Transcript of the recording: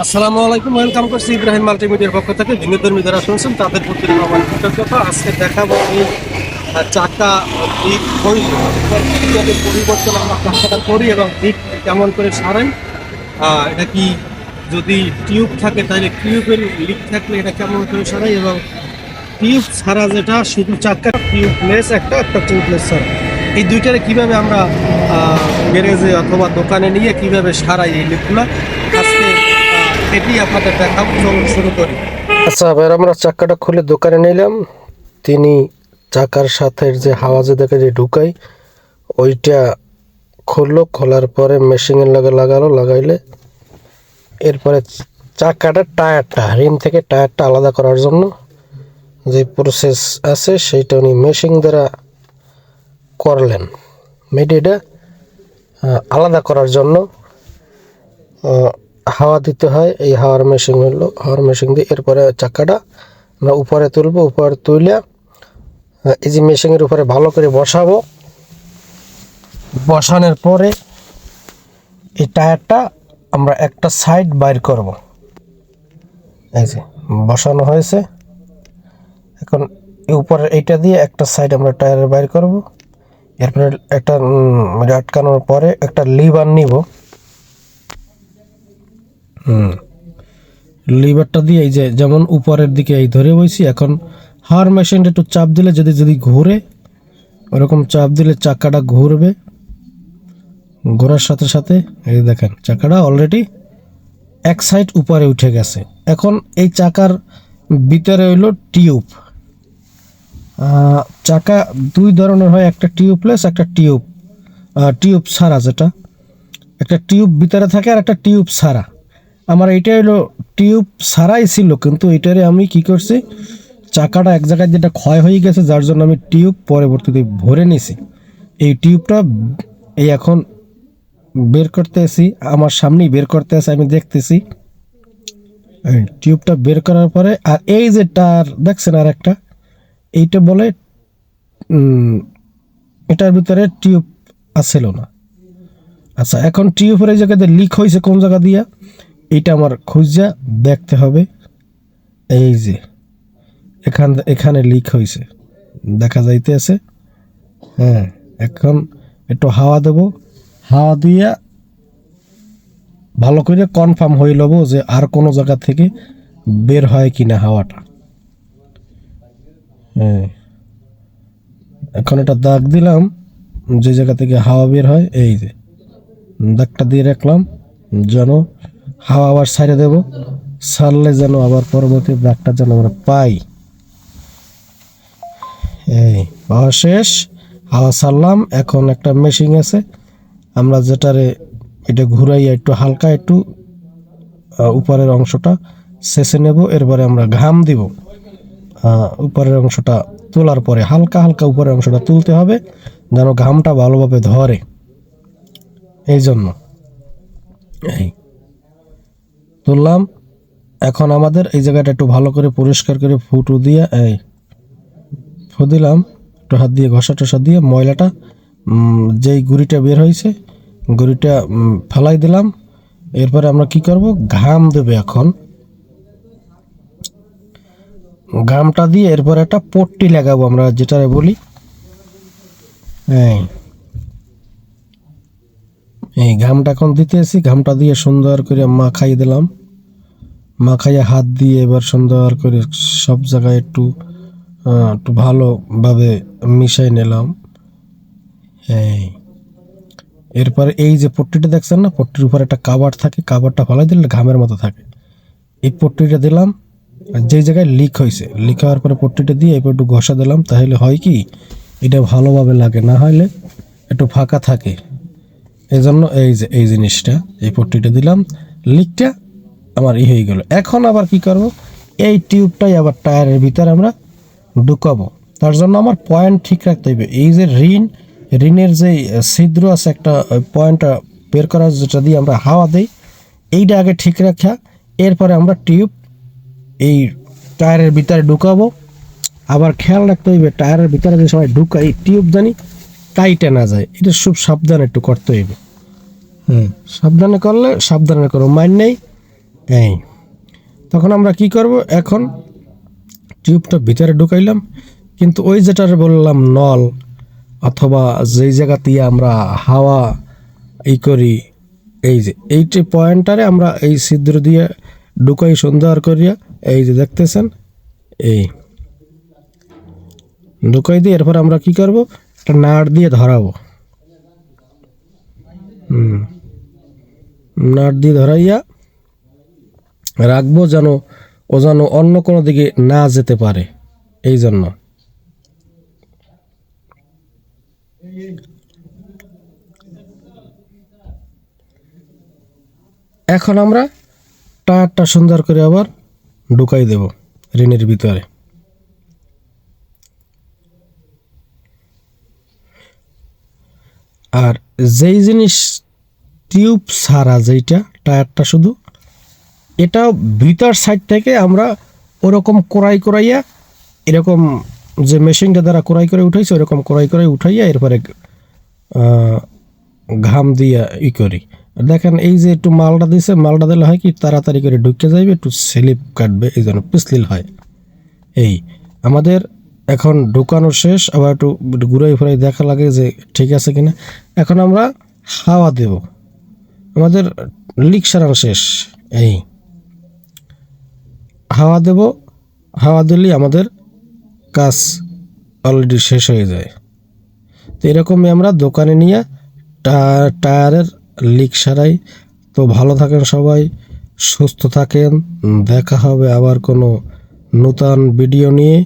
আসসালামু আলাইকুম ওয়েলকাম করছি ইব্রাহিম মাল্টিমিডিয়ার পক্ষ থেকে। ভিন্ন ধর্মী যারা শুনছেন, তাদের প্রতি আমার কৃতজ্ঞতা। আজকে দেখাবো এই চাকা দিক পরিবর্তন আমরা চাকাটা করি এবং দিক কেমন করে সারাই এটা কি যদি টিউব থাকে, তাহলে টিউবের লিক থাকলে এটা কেমন করে সারাই এবং টিউব ছাড়া যেটা, শুধু চাকা টিউবলেস, একটা একটা টিউবলেস ছাড়া। এই দুইটারে কীভাবে আমরা গ্যারেজে অথবা দোকানে নিয়ে কীভাবে সারাই এই লিকগুলো? আজকে এটি আপনাদের দেখাবো চলুন শুরু করি। আচ্ছা এবার আমরা চাকাটা খুলে দোকানে নিলাম। তিনি চাকার সাথে যে হাওয়া যে দেখে যে ঢুকাই, ওইটা খুললো, খোলার পরে মেশিনের লগে লাগালো, লাগাইলে এরপরে চাকাটা টায়ারটা, রিম থেকে টায়ারটা আলাদা করার জন্য যে প্রসেস আছে, সেইটা উনি মেশিন দ্বারা করলেন। মেডিটা আলাদা করার জন্য হাওয়া দিতে হয়, এই হাওয়ার মেশিন হলো, হাওয়ার মেশিন দিয়ে এরপরে চাকাটা আমরা উপরে তুলবো, উপরে তুলে এই যে মেশিনের উপরে ভালো করে বসাবো। বসানোর পরে এই টায়ারটা আমরা একটা সাইড বাইর করব। এই যে বসানো হয়েছে। এখন উপরে এইটা দিয়ে একটা সাইড আমরা টায়ারের বাইর করব। এরপরে একটা মানে আটকানোর পরে একটা লিভার নিব। লিভারটা দিয়ে এই যে যেমন উপরের দিকে এই ধরে বইছি, এখন হার মেশিনটা একটু চাপ দিলে যদি যদি ঘুরে, ওরকম চাপ দিলে চাকাটা ঘুরবে। ঘোরার সাথে সাথে, এই দেখেন, চাকাটা অলরেডি এক সাইড উপরে উঠে গেছে। এখন এই চাকার ভিতরে হইল টিউব চাকা দুই ধরনের হয়, একটা টিউবলেস একটা টিউব টিউব ছাড়া যেটা। একটা টিউব ভিতরে থাকে আর একটা টিউব ছাড়া। আমার এটা হলো টিউব ছাড়াই ছিল, কিন্তু এটারে আমি কি করছি, চাকাটা এক জায়গায় যেটা ক্ষয় হয়ে গেছে, যার জন্য আমি টিউব পরবর্তীতে ভরে নিছি। এই টিউবটা এই এখন বের করতে আসি আমার সামনেই বের করতে আসি আমি দেখতেছি। টিউবটা বের করার পরে, আর এই যে টার দেখছেন আর একটা, এইটা বলে এটার ভিতরে টিউব আসছিল না। আচ্ছা এখন টিউবের এই জায়গাতে লিক হয়েছে কোন জায়গা দিয়া? এইটা আমার খুঁজা দেখতে হবে। এই যে, এখান, এখানে লিক হয়েছে। দেখা যাইতে আছে হ্যাঁ এখন একটু হাওয়া দেব। হাওয়া দিয়া ভালো করে কনফার্ম হয়ে লব যে আর কোনো জায়গা থেকে বের হয় কি না হাওয়াটা। হ্যাঁ এখন এটা দাগ দিলাম, যে জায়গা থেকে হাওয়া বের হয়, এই যে, দাগটা দিয়ে রাখলাম, যেন হাওয়া আবার ছাড়ে দেব। ছাড়লে যেন আবার পরবর্তী দাগটা যেন আমরা পাই। এই, পাওয়া শেষ। হাওয়া ছাড়লাম, এখন একটা মেশিন আছে। আমরা যেটারে এটা ঘুরাইয়া একটু হালকা একটু উপরের অংশটা শেষে নেব, এরপরে আমরা ঘাম দিব। উপরের অংশটা তোলার পরে হালকা হালকা উপরের অংশটা তুলতে হবে, যেন ঘামটা ভালোভাবে ধরে। এই জন্য। এই তুললাম। এখন আমাদের এই জায়গাটা একটু ভালো করে পরিষ্কার করে ফুটু দিয়ে, এই ফু দিলাম। একটু হাত দিয়ে ঘষা টসা দিয়ে ময়লাটা যেই গুড়িটা বের হয়েছে, গুড়িটা ফেলাই দিলাম। এরপরে আমরা কি করব? ঘাম দেবে এখন। ঘামটা দিয়ে এরপরে একটা পট্টি লাগাবো আমরা যেটা বলি। এই এই ঘামটা এখন দিতে দিতেছি ঘামটা দিয়ে সুন্দর করে মাখাই দিলাম। মাখাইয়ে হাত দিয়ে এবার সুন্দর করে সব জায়গায় একটু একটু ভালোভাবে মিশাই নিলাম। হ্যাঁ এরপরে এই যে পট্টিটা দেখছেন না, পট্টির উপরে একটা কাবার থাকে কাবারটা ফলাই দিলে ঘামের মতো থাকে। এই পট্টিটা দিলাম আর যেই জায়গায় লিক হয়েছে লিক হওয়ার পরে পট্টিটা দিয়ে এবার একটু ঘষা দিলাম, তাহলে হয় কি, এটা ভালোভাবে লাগে, না হলে একটু ফাঁকা থাকে। এই জন্য এই যে, এই জিনিসটা, এই পট্টিটা দিলাম, লিকটা আমার ই হয়ে গেল। এখন আবার কি করব? এই টিউবটাই আবার টায়ারের ভিতরে আমরা ঢুকাবো। তার জন্য আমার পয়েন্ট ঠিক রাখতে হবে। এই যে ঋণ, ঋণের যে ছিদ্র আছে, একটা পয়েন্টটা বের করার যেটা দিয়ে আমরা হাওয়া দিই, এইটা আগে ঠিক রাখা। এরপরে আমরা টিউব এই টায়ারের ভিতরে ঢুকাবো। আবার খেয়াল রাখতে হইবে টায়ারের ভিতরে যে সবাই ঢুকাই টিউব জানি টাইটে না যায়, এটা খুব সাবধানে একটু করতে হইবে। হ্যাঁ সাবধানে করলে সাবধানে করো মাইন নেই, এই। তখন আমরা কি করব? এখন টিউবটা ভিতরে ঢুকাইলাম, কিন্তু ওই যেটার বললাম, নল, অথবা যেই জায়গা দিয়ে আমরা হাওয়া ই করি, এই যে, এইটি পয়েন্টারে আমরা এই ছিদ্র দিয়ে ঢুকাই সুন্দর করিয়া, এই যে দেখতেছেন, এই। ঢুকাই দিয়ে এরপর আমরা কি করব? একটা নাট দিয়ে ধরাবো। হুম। নাট দিয়ে ধরাইয়া রাখব যেন ও যেন অন্য কোনো দিকে না যেতে পারে। এই জন্য। এখন আমরা টায়ারটা সুন্দর করে আবার ঢুকাই দেব ঋণের ভিতরে। আর যেই জিনিস টিউব ছাড়া যেইটা, টায়ারটা শুধু, এটা ভিতর সাইড থেকে আমরা ওরকম কোরাই কোরাইয়া এরকম যে মেশিনটা দ্বারা কোরাই করে উঠাইছে, ওরকম কোরাই করে উঠাইয়া এরপরে ঘাম দিয়া ই করি। দেখেন এই যে একটু মালটা দিছে, মালটা দিলে হয় কি, তাড়াতাড়ি করে ঢুকে যাইবে, একটু স্লিপ কাটবে, এই জন্য পিছলিল হয়। এই, আমাদের এখন ঢুকানো শেষ, আবার একটু ঘুরাই ফিরাই দেখা লাগে যে ঠিক আছে কিনা। এখন আমরা হাওয়া দেব। আমাদের লিক সারানো শেষ। এই। হাওয়া দেব। হাওয়া দিলেই আমাদের কাজ অলরেডি শেষ হয়ে যায়। তো এরকমই আমরা দোকানে নিয়ে টায়ারের লিক সারাই। তো ভালো থাকেন সবাই, সুস্থ থাকেন। দেখা হবে আবার কোনো নূতন ভিডিও নিয়ে।